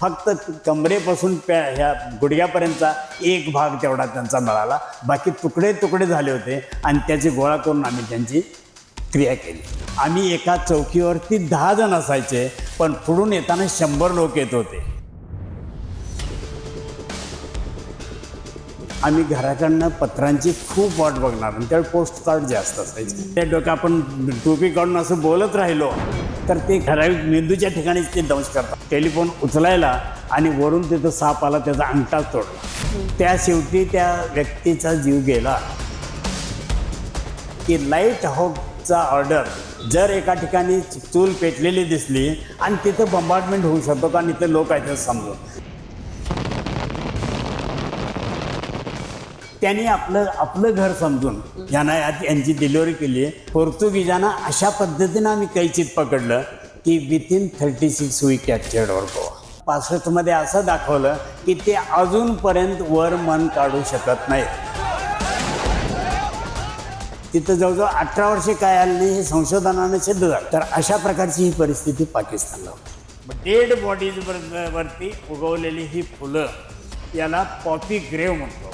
फक्त कमरेपासून प्या ह्या गुडघ्यापर्यंतचा एक भाग तेवढा त्यांचा मिळाला. बाकी तुकडे तुकडे झाले होते आणि त्याचे गोळा करून आम्ही त्यांची क्रिया केली. आम्ही एका चौकीवरती दहा जण असायचे पण पुढून येताना शंभर लोक येत होते. आम्ही घराकडनं पत्रांची खूप वाट बघणार आणि त्यावेळी पोस्ट कार्ड जास्त असायचे. त्या डोक्या आपण टोपी काढून असं बोलत राहिलो तर ते ठराविक मेंदूच्या ठिकाणीच ते दंश करतात. टेलिफोन उचलायला आणि वरून तिथं साप आला त्याचा अंगठाच तोडला. त्या शेवटी त्या व्यक्तीचा जीव गेला. की लाइट हाऊसचा ऑर्डर जर एका ठिकाणी चूल पेटलेली दिसली आणि तिथं बंबार्टमेंट होऊ शकतो आणि इथं लोक आहेत समजून. त्यांनी आपलं आपलं घर समजून यांना यांची डिलिव्हरी केली. पोर्तुगीजांना अशा पद्धतीनं आम्ही कैचित पकडलं की within thirty six we captured Goa पासष्टमध्ये असं दाखवलं की ते अजूनपर्यंत वर मन काढू शकत नाहीत. तिथं जवळजवळ अठरा वर्षे काय आले नाही हे संशोधनाने सिद्ध झालं. तर अशा प्रकारची ही परिस्थिती पाकिस्तानला होती. डेड बॉडीज वरती उगवलेली ही फुलं याला पॉपी ग्रेव म्हणतो.